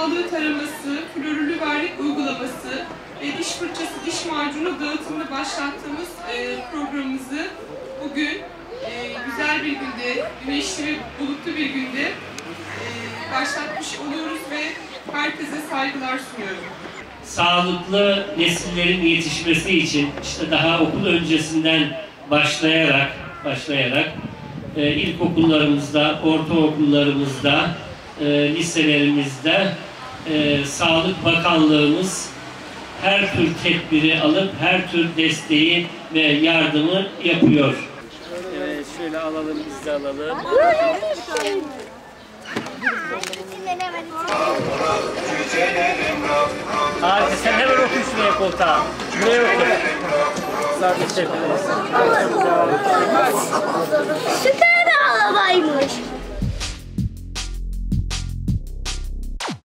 sağlığı taraması, florülü vernik uygulaması ve diş fırçası, diş macunu dağıtımını başlattığımız e, programımızı bugün e, güzel bir günde, güneşli ve bulutlu bir günde e, başlatmış oluyoruz ve herkese saygılar sunuyorum. sağlıklı nesillerin yetişmesi için işte daha okul öncesinden başlayarak başlayarak e, ilkokullarımızda, ortaokullarımızda, e, liselerimizde e, Sağlık Bakanlığımız her tür tedbiri alıp her tür desteği ve yardımı yapıyor. Evet, şöyle alalım, biz de alalım. Harika, sen hemen otur şuraya koltuğa. Şuraya otur. Sabit şey.